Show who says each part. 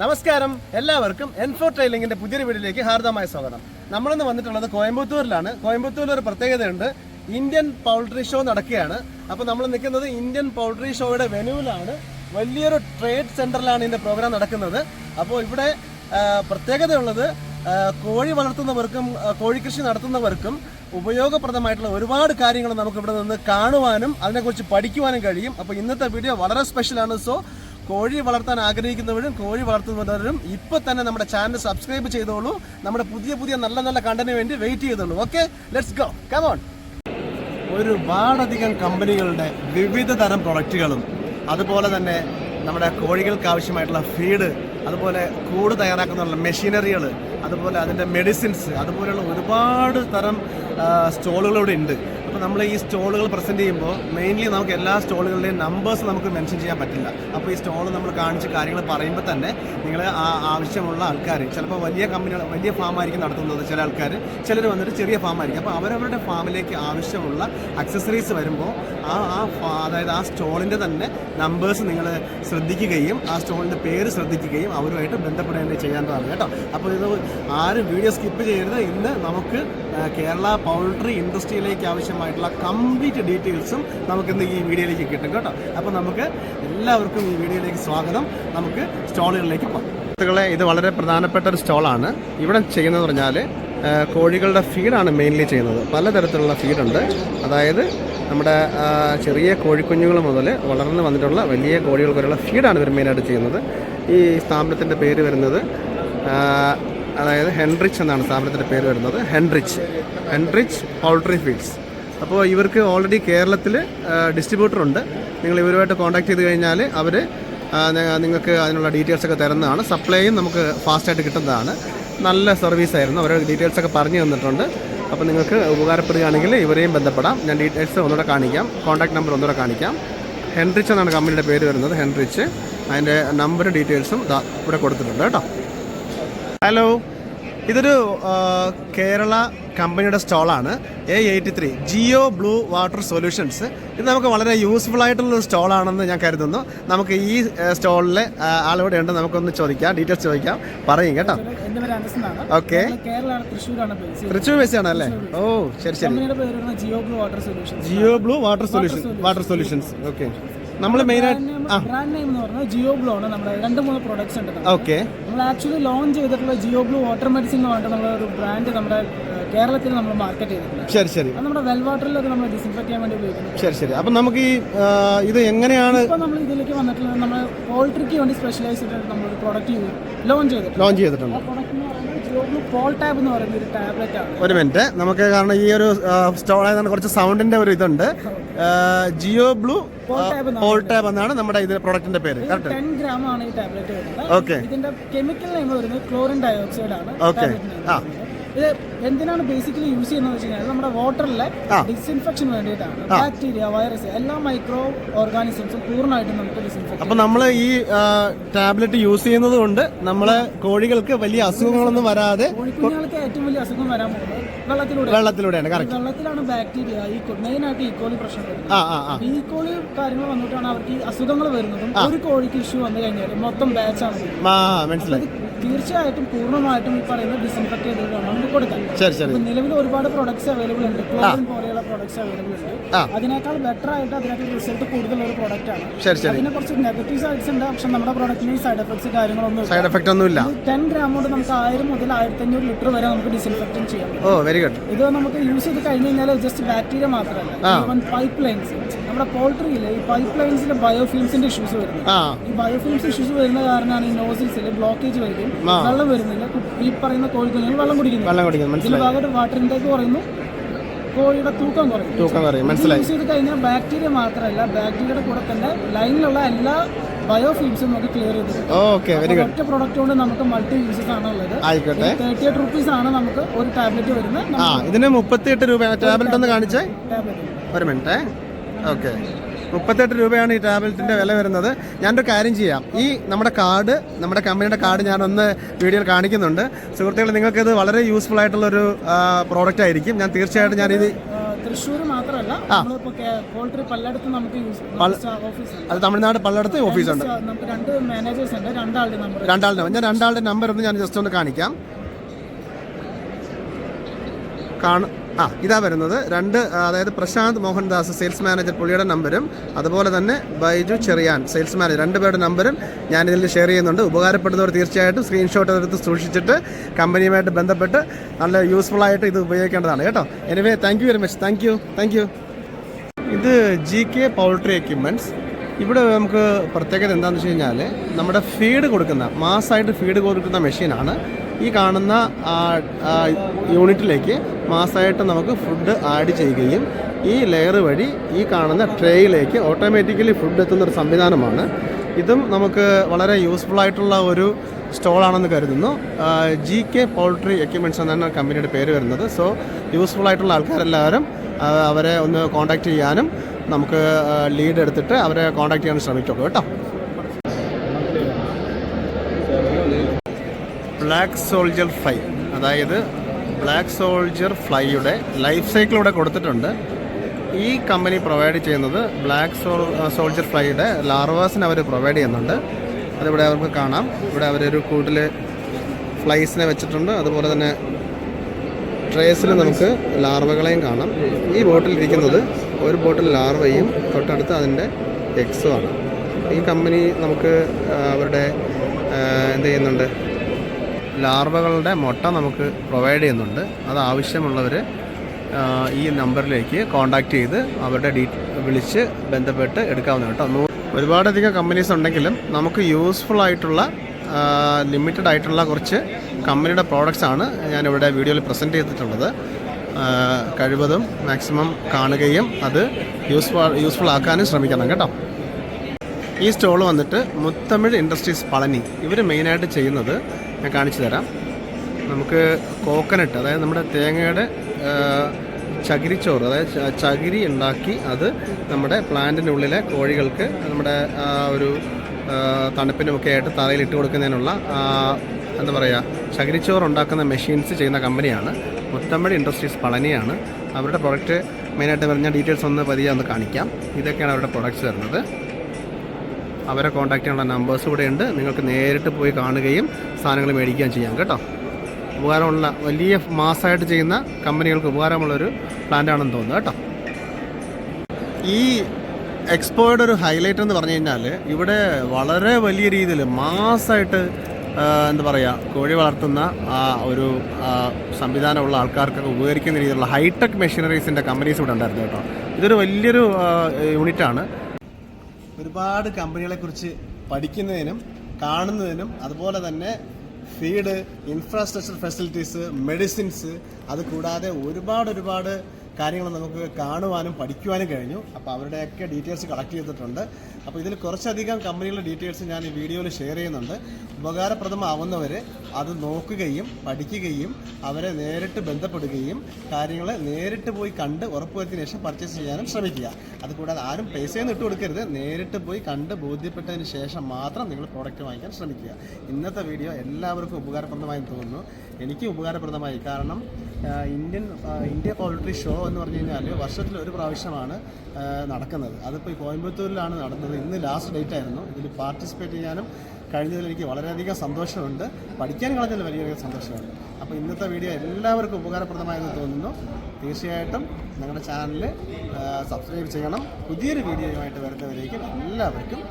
Speaker 1: നമസ്കാരം. എല്ലാവർക്കും എൻഫോ ട്രെയിലിംഗിന്റെ പുതിയൊരു വീഡിയോയിലേക്ക് ഹാർദമായ സ്വാഗതം. നമ്മളിന്ന് വന്നിട്ടുള്ളത് കോയമ്പത്തൂരിലാണ്. കോയമ്പത്തൂരിൽ ഒരു പ്രത്യേകതയുണ്ട്. ഇന്ത്യൻ പൗൾട്രി ഷോ നടക്കുകയാണ്. അപ്പോൾ നമ്മൾ നിൽക്കുന്നത് ഇന്ത്യൻ പൗൾട്രി ഷോയുടെ വെനുവിലാണ് വലിയൊരു ട്രേഡ് സെന്ററിലാണ് ഇതിന്റെ പ്രോഗ്രാം നടക്കുന്നത്. അപ്പോൾ ഇവിടെ പ്രത്യേകതയുള്ളത് കോഴി വളർത്തുന്നവർക്കും കോഴിക്കൃഷി നടത്തുന്നവർക്കും ഉപയോഗപ്രദമായിട്ടുള്ള ഒരുപാട് കാര്യങ്ങൾ നമുക്ക് ഇവിടെ നിന്ന് കാണുവാനും അതിനെക്കുറിച്ച് പഠിക്കുവാനും കഴിയും. അപ്പോൾ ഇന്നത്തെ വീഡിയോ വളരെ സ്പെഷ്യലാണ് സോ കോഴി വളർത്താൻ ആഗ്രഹിക്കുന്നവരും കോഴി വളർത്തുന്നവരും ഇപ്പൊ തന്നെ നമ്മുടെ ചാനൽ സബ്സ്ക്രൈബ് ചെയ്തോളൂ. നമ്മുടെ പുതിയ പുതിയ നല്ല നല്ല കണ്ടന്റിന് വേണ്ടി വെയിറ്റ് ചെയ്തോളൂ. ഓക്കെ ലെറ്റ്സ് ഗോ കമോൺ ഒരുപാടധികം കമ്പനികളുടെ വിവിധ തരം പ്രൊഡക്റ്റുകളും അതുപോലെ തന്നെ നമ്മുടെ കോഴികൾക്ക് ആവശ്യമായിട്ടുള്ള ഫീഡ് അതുപോലെ കൂട് തയ്യാറാക്കുന്ന മെഷീനറികൾ അതുപോലെ അതിന്റെ മെഡിസിൻസ് അതുപോലെയുള്ള ഒരുപാട് തരം സ്റ്റോളുകൾ ഇവിടെ ഉണ്ട്. അപ്പോൾ നമ്മൾ ഈ സ്റ്റോളുകൾ പ്രസന്റ് ചെയ്യുമ്പോൾ മെയിൻലി നമുക്ക് എല്ലാ സ്റ്റോളുകളുടെയും നമ്പേഴ്സ് നമുക്ക് മെൻഷൻ ചെയ്യാൻ പറ്റില്ല. അപ്പോൾ ഈ സ്റ്റോൾ നമ്മൾ കാണിച്ച് കാര്യങ്ങൾ പറയുമ്പോൾ തന്നെ നിങ്ങൾ ആ ആവശ്യമുള്ള ആൾക്കാർ ചിലപ്പോൾ വലിയ കമ്പനികൾ വലിയ ഫാം ഫാമായിരിക്കും നടത്തുന്നത് ചില ആൾക്കാർ ചിലർ വന്നിട്ട് ചെറിയ ഫാമായിരിക്കും അപ്പോൾ അവരവരുടെ ഫാമിലേക്ക് ആവശ്യമുള്ള അക്സസറീസ് വരുമ്പോൾ ആ ആ അതായത് ആ സ്റ്റോളിന്റെ തന്നെ നമ്പേഴ്സ് നിങ്ങൾ ശ്രദ്ധിക്കുകയും ആ സ്റ്റോളിന്റെ പേര് ശ്രദ്ധിക്കുകയും അവരുമായിട്ട് ബന്ധപ്പെടുകയും ചെയ്യേണ്ടതാണ് കേട്ടോ. അപ്പോൾ ഇത് ആരും വീഡിയോ സ്കിപ്പ് ചെയ്യരുത്. ഇന്ന് നമുക്ക് കേരള പൗൾട്രി ഇൻഡസ്ട്രിയിലേക്ക് ആവശ്യമായിട്ടുള്ള കംപ്ലീറ്റ് ഡീറ്റെയിൽസും നമുക്ക് നമുക്കിന്ന് ഈ വീഡിയോയിലേക്ക് കിട്ടും കേട്ടോ. അപ്പോൾ നമുക്ക് എല്ലാവർക്കും ഈ വീഡിയോയിലേക്ക് സ്വാഗതം. നമുക്ക് സ്റ്റോളുകളിലേക്ക് പോകാം. ഇത് വളരെ പ്രധാനപ്പെട്ട ഒരു സ്റ്റോളാണ്. ഇവിടെ ചെയ്യുന്നത് പറഞ്ഞാൽ കോഴികളുടെ ഫീഡാണ് മെയിൻലി ചെയ്യുന്നത്. പലതരത്തിലുള്ള ഫീഡുണ്ട്. അതായത് നമ്മുടെ ചെറിയ കോഴിക്കുഞ്ഞുങ്ങൾ മുതൽ വളർന്നു വന്നിട്ടുള്ള വലിയ കോഴികൾ വരെയുള്ള ഫീഡാണ് ഇവർ മെയിനായിട്ട് ചെയ്യുന്നത്. ഈ സ്ഥാപനത്തിന്റെ പേര് വരുന്നത് അതായത് ഹെൻറിച്ച് എന്നാണ് സ്ഥാപനത്തിന്റെ പേര് വരുന്നത്. ഹെൻറിച്ച്. ഹെൻറിച്ച് പൗൾട്രി ഫീഡ്സ് അപ്പോൾ ഇവർക്ക് ഓൾറെഡി കേരളത്തിൽ ഡിസ്ട്രിബ്യൂട്ടർ ഉണ്ട്. നിങ്ങൾ ഇവരുമായിട്ട് കോൺടാക്ട് ചെയ്ത് കഴിഞ്ഞാൽ അവർ നിങ്ങൾക്ക് അതിനുള്ള ഡീറ്റെയിൽസ് ഒക്കെ തരുന്നതാണ്. സപ്ലൈയും നമുക്ക് ഫാസ്റ്റായിട്ട് കിട്ടുന്നതാണ്. നല്ല സർവീസ് ആയിരുന്നു. അവരുടെ ഡീറ്റെയിൽസ് ഒക്കെ പറഞ്ഞു തന്നിട്ടുണ്ട്. അപ്പോൾ നിങ്ങൾക്ക് ഉപകാരപ്പെടുകയാണെങ്കിൽ ഇവരെയും ബന്ധപ്പെടാം. ഞാൻ ഡീറ്റെയിൽസ് ഒന്നുകൂടെ കാണിക്കാം. കോൺടാക്ട് നമ്പർ ഒന്നുകൂടെ കാണിക്കാം. ഹെൻറിച്ച് എന്നാണ് കമ്പനിയുടെ പേര് വരുന്നത്. ഹെൻറിച്ച്. അതിന്റെ നമ്പർ ഡീറ്റെയിൽസും ഇവിടെ കൊടുത്തിട്ടുണ്ട് കേട്ടോ. ഹലോ ഇതൊരു കേരള കമ്പനിയുടെ സ്റ്റോളാണ്. A eighty three Geo blue water solutions ഇത് നമുക്ക് വളരെ യൂസ്ഫുൾ ആയിട്ടുള്ള ഒരു സ്റ്റോളാണെന്ന് ഞാൻ കരുതുന്നു. നമുക്ക് ഈ സ്റ്റോളിലെ ആളോട് ഉണ്ട്. നമുക്കൊന്ന് ചോദിക്കാം ഡീറ്റെയിൽസ് ചോദിക്കാം. പറയും കേട്ടോ. ഓക്കെ തൃശ്ശൂർ ബേസ് അല്ലേ ഓ ശരി ശരി.
Speaker 2: Geo blue water solutions
Speaker 1: Geo blue water solution water solutions okay നമ്മൾ മെയിനായിട്ട്
Speaker 2: ബ്രാൻഡ് നെയിം എന്ന് പറഞ്ഞാൽ ജിയോ ബ്ലൂ ആണ്. നമ്മുടെ രണ്ട് മൂന്ന് പ്രോഡക്ട്സ് ഉണ്ട്.
Speaker 1: ഓക്കെ
Speaker 2: നമ്മൾ ആക്ച്വലി ലോഞ്ച് ചെയ്തിട്ടുള്ള ജിയോ ബ്ലൂ വാട്ടർ മെഡിസിൻ എന്ന് പറഞ്ഞിട്ട് നമ്മുടെ ഒരു ബ്രാൻഡ് നമ്മുടെ കേരളത്തിൽ നമ്മൾ മാർക്കറ്റ് ചെയ്തിട്ടുണ്ട്.
Speaker 1: ശരി ശരി.
Speaker 2: നമ്മുടെ വെൽ വാട്ടറിലൊക്കെ നമ്മൾ ഡിസിൻഫെക്ട് ചെയ്യാൻ വേണ്ടി ഉപയോഗിക്കുന്നു.
Speaker 1: ശരി ശരി. അപ്പം നമുക്ക് ഈ ഇത് എങ്ങനെയാണ്
Speaker 2: ഇപ്പോൾ നമ്മൾ ഇതിലേക്ക് വന്നിട്ടുള്ളത് നമ്മൾ പോൾട്രിക്ക് വേണ്ടി സ്പെഷ്യലൈസ് ചെയ്തിട്ട് നമ്മൾ പ്രോഡക്റ്റ് ലോഞ്ച് ചെയ്തിട്ടുണ്ട്.
Speaker 1: ലോഞ്ച് ചെയ്തിട്ടുണ്ട്.
Speaker 2: ആ പ്രോഡക്റ്റ് എന്ന് പറയുന്നത് ജിയോ ബ്ലൂ പോൾ ടാബ് എന്ന് പറയുന്ന ഒരു
Speaker 1: മിനിറ്റ്. നമുക്ക് കാരണം ഈ ഒരു സ്റ്റോൾ ആയതാണ് കുറച്ച് സൗണ്ടിന്റെ ഒരു ഇതുണ്ട്. ജിയോ ബ്ലൂ പോൾ ടാബ് എന്നാണ് നമ്മുടെ ഇത് പ്രൊഡക്റ്റിന്റെ പേര്. കറക്റ്റ്
Speaker 2: ടെൻ ഗ്രാം ആണ് ഈ ടാബ്ലറ്റ് വരുന്നത്.
Speaker 1: ഓക്കെ
Speaker 2: ഇതിന്റെ കെമിക്കൽ നെയിം വരുന്നത് ക്ലോറിൻ ഡയോക്സൈഡ് ആണ്. ഓക്കെ
Speaker 1: ആ.
Speaker 2: ഇത് എന്തിനാണ് ബേസിക്കലി യൂസ് ചെയ്യുന്നത് വെച്ച് കഴിഞ്ഞാൽ നമ്മുടെ വാട്ടറിലെ ഡിസ്ഇൻഫെക്ഷൻ വേണ്ടിയിട്ടാണ്. ബാക്ടീരിയ വൈറസ് എല്ലാ മൈക്രോ ഓർഗാനിസംസും പൂർണമായിട്ടും നമുക്ക് ഡിസ്ഇൻഫെക്ഷൻ
Speaker 1: അപ്പൊ നമ്മൾ ഈ ടാബ്ലറ്റ് യൂസ് ചെയ്യുന്നത് കൊണ്ട് നമ്മളെ കോഴികൾക്ക് വലിയ അസുഖങ്ങളൊന്നും വരാതെ
Speaker 2: കോഴിക്കുഞ്ഞുങ്ങൾക്ക് ഏറ്റവും വലിയ അസുഖം വരാൻ പോകുന്നത് വെള്ളത്തിലൂടെ
Speaker 1: വെള്ളത്തിലൂടെയാണ് കറക്റ്റ്
Speaker 2: വെള്ളത്തിലാണ് ബാക്ടീരിയ ഈ മെയിൻ ആയിട്ട് ഈക്കോളി പ്രശ്നം വരുന്നത്. ഈക്കോളി കാര്യങ്ങൾ വന്നിട്ടാണ് അവർക്ക് ഈ അസുഖങ്ങൾ വരുന്നതും ഒരു കോഴിക്ക് ഇഷ്യൂ വന്നു കഴിഞ്ഞാൽ മൊത്തം ബാച്ചാണ്
Speaker 1: മനസ്സിലായി.
Speaker 2: തീർച്ചയായിട്ടും പൂർണമായിട്ടും പറയുന്നത് ഡിസ്ഇൻഫെക്ട് ഡിസിൻഫെക്ട് ചെയ്ത് വേണം
Speaker 1: ശരി ശരി.
Speaker 2: നിലവിൽ ഒരുപാട് പ്രൊഡക്ട്സ് അവൈലബിൾ ഉണ്ട്. ക്ലോറിൻ പോലെയുള്ള പ്രൊഡക്ട്സ് അവൈലബിൾ ഉണ്ട്. അതിനേക്കാൾ ബെറ്റർ ആയിട്ട് അതിനേക്കാൾ റിസൾട്ട് കൂടുതലുള്ള ഒരു പ്രോഡക്റ്റ് ആണ്.
Speaker 1: ശരി ശരി.
Speaker 2: അതിനെ കുറച്ച് നെഗറ്റീവ് സൈഡ്സ് ഉണ്ട്. പക്ഷെ നമ്മുടെ പ്രോഡക്റ്റിന് സൈഡ് എഫക്ട്സ് കാര്യങ്ങളൊന്നും
Speaker 1: സൈഡ് എഫക്ട് ഒന്നും ഇല്ല.
Speaker 2: ടെൻ ഗ്രാം കൊണ്ട് നമുക്ക് ആയിരം മുതൽ ആയിരത്തി അഞ്ഞൂറ് ലിറ്റർ വരെ നമുക്ക് ഡിസിൻഫെക്ഷൻ ചെയ്യാം.
Speaker 1: ഓ വെരി ഗുഡ്
Speaker 2: ഇത് നമുക്ക് യൂസ് ചെയ്ത് കഴിഞ്ഞ് കഴിഞ്ഞാൽ ജസ്റ്റ് ബാക്ടീരിയ മാത്രമല്ല. പൈപ്പ് ലൈൻസ് നമ്മുടെ പോൾട്രിയിൽ ഈ പൈപ്പ് ലൈൻസിൽ ബയോഫിൽസിന്റെ ഇഷ്യൂസ് വരുന്നത് ഈ ബയോഫിൽസ് ഇഷ്യൂസ് വരുന്ന കാരണമാണ് ഈ നോസിൽസിൽ ബ്ലോക്കേജ് വരികയും വെള്ളം വരുന്നില്ല. ഈ പറയുന്ന കോഴിക്കുഞ്ഞുങ്ങൾ വെള്ളം കുടിക്കുന്നു.
Speaker 1: വെള്ളം കുടിക്കുന്നു.
Speaker 2: ഇതിന്റെ ഭാഗമായിട്ട് വാട്ടർ ഇൻടേക്ക് കുറയുന്നു. കോഴിയുടെ തൂക്കം കുറയും.
Speaker 1: തൂക്കം കുറയും. മനസ്സിലായി.
Speaker 2: യൂസ് ചെയ്ത് കഴിഞ്ഞാൽ ബാക്ടീരിയ മാത്രമല്ല ബാക്ടീരിയയുടെ കൂടെ തന്നെ ലൈനിലുള്ള എല്ലാ ബയോഫിൽസും നമുക്ക് ക്ലിയർ ചെയ്ത്.
Speaker 1: ഓക്കെ വെരി ഗുഡ്
Speaker 2: ഒറ്റ പ്രൊഡക്റ്റ് കൊണ്ട് നമുക്ക് മൾട്ടി യൂസസ് ആണ് ഉള്ളത്
Speaker 1: ആയിക്കോട്ടെ.
Speaker 2: തേർട്ടി എയ്റ്റ് റുപ്പീസ് ആണ് നമുക്ക് ഒരു ടാബ്ലറ്റ് വരുന്നത്.
Speaker 1: ആ ഇതിന് മുപ്പത്തിയെട്ട് രൂപ ടാബ്ലറ്റ് ഒന്ന് കാണിച്ചേ.
Speaker 2: ടാബ്ലറ്റ്
Speaker 1: ഒരു മിനിറ്റ് ഓക്കെ. മുപ്പത്തെട്ട് രൂപയാണ് ഈ ടാബ്ലറ്റിന്റെ വില വരുന്നത്. ഞാനൊരു കാര്യം ചെയ്യാം. ഈ നമ്മുടെ കാർഡ് നമ്മുടെ കമ്പനിയുടെ കാർഡ് ഞാനൊന്ന് വീഡിയോയിൽ കാണിക്കുന്നുണ്ട്. സുഹൃത്തുക്കൾ നിങ്ങൾക്കിത് വളരെ യൂസ്ഫുൾ ആയിട്ടുള്ളൊരു പ്രോഡക്റ്റ് ആയിരിക്കും. ഞാൻ തീർച്ചയായിട്ടും ഞാനിത്
Speaker 2: തൃശ്ശൂർ മാത്രമല്ല ഓഫീസ്
Speaker 1: അത് തമിഴ്നാട് പലയിടത്ത്
Speaker 2: മാനേജേഴ്സ് ഉണ്ട്. രണ്ടാളുടെ
Speaker 1: ഞാൻ രണ്ടാളുടെ നമ്പർ ഒന്ന് ഞാൻ ജസ്റ്റ് ഒന്ന് കാണിക്കാം. കാണു ആ ഇതാ വരുന്നത്. രണ്ട് അതായത് പ്രശാന്ത് മോഹൻദാസ് സെയിൽസ് മാനേജർ പുള്ളിയുടെ നമ്പരും അതുപോലെ തന്നെ ബൈജു ചെറിയാൻ സെയിൽസ് മാനേജർ രണ്ടുപേരുടെ നമ്പരും ഞാൻ ഇതിൽ ഷെയർ ചെയ്യുന്നുണ്ട്. ഉപകാരപ്പെടുന്നവർ തീർച്ചയായിട്ടും സ്ക്രീൻഷോട്ട് എടുത്ത് സൂക്ഷിച്ചിട്ട് കമ്പനിയുമായിട്ട് ബന്ധപ്പെട്ട് നല്ല യൂസ്ഫുൾ ആയിട്ട് ഇത് ഉപയോഗിക്കേണ്ടതാണ് കേട്ടോ. Anyway thank you very much thank you thank you ഇത് ജി കെ പൗൾട്രി എക്യുപ്മെന്റ്സ് ഇവിടെ നമുക്ക് പ്രത്യേകത എന്താണെന്ന് വെച്ച് കഴിഞ്ഞാൽ നമ്മുടെ ഫീഡ് കൊടുക്കുന്ന മാസമായിട്ട് ഫീഡ് കൊടുക്കുന്ന മെഷീനാണ് ഈ കാണുന്ന യൂണിറ്റിലേക്ക് മാസമായിട്ട് നമുക്ക് ഫുഡ് ആഡ് ചെയ്യുകയും ഈ ലെയർ വഴി ഈ കാണുന്ന ട്രേയിലേക്ക് ഓട്ടോമാറ്റിക്കലി ഫുഡ് എത്തുന്ന ഒരു സംവിധാനമാണ്. ഇതും നമുക്ക് വളരെ യൂസ്ഫുൾ ആയിട്ടുള്ള ഒരു സ്റ്റോളാണെന്ന് കരുതുന്നു. ജി കെ പോൾട്രി എക്യുപ്മെന്റ്സ് എന്നാണ് കമ്പനിയുടെ പേര് വരുന്നത്. സോ യൂസ്ഫുൾ ആയിട്ടുള്ള ആൾക്കാരെല്ലാവരും അവരെ ഒന്ന് കോൺടാക്റ്റ് ചെയ്യാനും നമുക്ക് ലീഡ് എടുത്തിട്ട് അവരെ കോൺടാക്റ്റ് ചെയ്യാൻ ശ്രമിക്കുള്ളൂ കേട്ടോ. ബ്ലാക്ക് സോൾജർ ഫ്ലൈ അതായത് ബ്ലാക്ക് സോൾജർ ഫ്ലൈയുടെ ലൈഫ് സൈക്കിൾ ഇവിടെ കൊടുത്തിട്ടുണ്ട്. ഈ കമ്പനി പ്രൊവൈഡ് ചെയ്യുന്നത് ബ്ലാക്ക് സോൾ സോൾജർ ഫ്ലൈയുടെ ലാർവാസിന് അവർ പ്രൊവൈഡ് ചെയ്യുന്നുണ്ട്. അതിവിടെ അവർക്ക് കാണാം. ഇവിടെ അവരൊരു കൂട്ടിൽ ഫ്ലൈസിനെ വെച്ചിട്ടുണ്ട്. അതുപോലെ തന്നെ ട്രേസിൽ നമുക്ക് ലാർവകളെയും കാണാം. ഈ ബോട്ടിൽ ഇരിക്കുന്നത് ഒരു ബോട്ടിൽ ലാർവയും തൊട്ടടുത്ത് അതിന്റെ എക്സുമാണ് ഈ കമ്പനി നമുക്ക് അവരുടെ എന്ത് ചെയ്യുന്നുണ്ട്? ലാർവകളുടെ മുട്ട നമുക്ക് പ്രൊവൈഡ് ചെയ്യുന്നുണ്ട്. അത് ആവശ്യമുള്ളവർ ഈ നമ്പറിലേക്ക് കോൺടാക്റ്റ് ചെയ്ത് അവരുടെ ഡീ വിളിച്ച് ബന്ധപ്പെട്ട് എടുക്കാവുന്നതാണ് കേട്ടോ. ഒരുപാടധികം കമ്പനീസ് ഉണ്ടെങ്കിലും നമുക്ക് യൂസ്ഫുൾ ആയിട്ടുള്ള ലിമിറ്റഡ് ആയിട്ടുള്ള കുറച്ച് കമ്പനിയുടെ പ്രോഡക്റ്റ്സ് ആണ് ഞാനിവിടെ വീഡിയോയിൽ പ്രസന്റ് ചെയ്തിട്ടുള്ളത്. കഴിവതും മാക്സിമം കാണുകയും അത് യൂസ്ഫുൾ യൂസ്ഫുൾ ആക്കാനും ശ്രമിക്കണം കേട്ടോ. ഈ സ്റ്റോൾ വന്നിട്ട് മുത്തമിഴ് ഇൻഡസ്ട്രീസ് പളനി. ഇവർ മെയിനായിട്ട് ചെയ്യുന്നത് ഞാൻ കാണിച്ചു തരാം. നമുക്ക് കോക്കനട്ട് അതായത് നമ്മുടെ തേങ്ങയുടെ ചകിരിച്ചോറ് അതായത് ചകിരി ഉണ്ടാക്കി അത് നമ്മുടെ പ്ലാന്റിന്റെ ഉള്ളിലെ കോഴികൾക്ക് നമ്മുടെ ഒരു തണുപ്പിനുമൊക്കെ ആയിട്ട് തറയിൽ ഇട്ട് കൊടുക്കുന്നതിനുള്ള എന്താ പറയുക ചകിരിച്ചോറ് ഉണ്ടാക്കുന്ന മെഷീൻസ് ചെയ്യുന്ന കമ്പനിയാണ് മുത്തമ്മഴ ഇൻഡസ്ട്രീസ് പളനിയാണ്. അവരുടെ പ്രൊഡക്റ്റ് മെയിനായിട്ട് പറഞ്ഞ ഡീറ്റെയിൽസ് ഒന്ന് പതിയെ ഒന്ന് കാണിക്കാം. ഇതൊക്കെയാണ് അവരുടെ പ്രൊഡക്ട്സ് വരുന്നത്. അവരെ കോൺടാക്ട് ചെയ്യാനുള്ള നമ്പേഴ്സ് ഇവിടെ ഉണ്ട്. നിങ്ങൾക്ക് നേരിട്ട് പോയി കാണുകയും സാധനങ്ങൾ മേടിക്കുകയും ചെയ്യാം കേട്ടോ. ഉപകാരമുള്ള വലിയ മാസമായിട്ട് ചെയ്യുന്ന കമ്പനികൾക്ക് ഉപകാരമുള്ളൊരു പ്ലാന്റാണെന്ന് തോന്നുന്നു കേട്ടോ. ഈ എക്സ്പോയുടെ ഒരു ഹൈലൈറ്റ് എന്ന് പറഞ്ഞു കഴിഞ്ഞാൽ ഇവിടെ വളരെ വലിയ രീതിയിൽ മാസമായിട്ട് എന്താ പറയുക കോഴി വളർത്തുന്ന ആ ഒരു സംവിധാനമുള്ള ആൾക്കാർക്കൊക്കെ ഉപകരിക്കുന്ന രീതിയിലുള്ള ഹൈടെക് മെഷീനറീസിന്റെ കമ്പനീസ് ഇവിടെ ഉണ്ടായിരുന്നു കേട്ടോ. ഇതൊരു വലിയൊരു യൂണിറ്റാണ് ഒരുപാട് കമ്പനികളെ കുറിച്ച് പഠിക്കുന്നതിനും കാണുന്നതിനും അതുപോലെ തന്നെ ഫീഡ് ഇൻഫ്രാസ്ട്രക്ചർ ഫെസിലിറ്റീസ് മെഡിസിൻസ് അത് കൂടാതെ ഒരുപാട് ഒരുപാട് കാര്യങ്ങൾ നമുക്ക് കാണുവാനും പഠിക്കുവാനും കഴിഞ്ഞു. അപ്പോൾ അവരുടെയൊക്കെ ഡീറ്റെയിൽസ് കളക്ട് ചെയ്തിട്ടുണ്ട്. അപ്പോൾ ഇതിൽ കുറച്ചധികം കമ്പനികളുടെ ഡീറ്റെയിൽസ് ഞാൻ ഈ വീഡിയോയിൽ ഷെയർ ചെയ്യുന്നുണ്ട്. ഉപകാരപ്രദമാവുന്നവർ അത് നോക്കുകയും പഠിക്കുകയും അവരെ നേരിട്ട് ബന്ധപ്പെടുകയും കാര്യങ്ങൾ നേരിട്ട് പോയി കണ്ട് ഉറപ്പുവരുത്തിയ ശേഷം പർച്ചേസ് ചെയ്യാനും ശ്രമിക്കുക. അതുകൂടാതെ ആരും പൈസയൊന്നും ഇട്ട് കൊടുക്കരുത്. നേരിട്ട് പോയി കണ്ട് ബോധ്യപ്പെട്ടതിന് ശേഷം മാത്രം നിങ്ങൾ പ്രോഡക്റ്റ് വാങ്ങിക്കാൻ ശ്രമിക്കുക. ഇന്നത്തെ വീഡിയോ എല്ലാവർക്കും ഉപകാരപ്രദമായി തോന്നുന്നു. എനിക്ക് ഉപകാരപ്രദമായി. കാരണം ഇന്ത്യൻ ഇന്ത്യ പോളിട്രി ഷോ എന്ന് പറഞ്ഞു കഴിഞ്ഞാൽ വർഷത്തിൽ ഒരു പ്രാവശ്യമാണ് നടക്കുന്നത്. അതിപ്പോൾ കോയമ്പത്തൂരിലാണ് നടന്നത്. ഇന്ന് ലാസ്റ്റ് ഡേറ്റ് ആയിരുന്നു. ഇതിൽ പാർട്ടിസിപ്പേറ്റ് ചെയ്യാനും കഴിഞ്ഞതിൽ എനിക്ക് വളരെയധികം സന്തോഷമുണ്ട്. പഠിക്കാൻ കളഞ്ഞതിൽ വലിയ സന്തോഷമുണ്ട്. അപ്പോൾ ഇന്നത്തെ വീഡിയോ എല്ലാവർക്കും ഉപകാരപ്രദമായെന്ന് തോന്നുന്നു. തീർച്ചയായിട്ടും ഞങ്ങളുടെ ചാനൽ സബ്സ്ക്രൈബ് ചെയ്യണം. പുതിയൊരു വീഡിയോയുമായിട്ട് വരുന്നവരേക്കും എല്ലാവർക്കും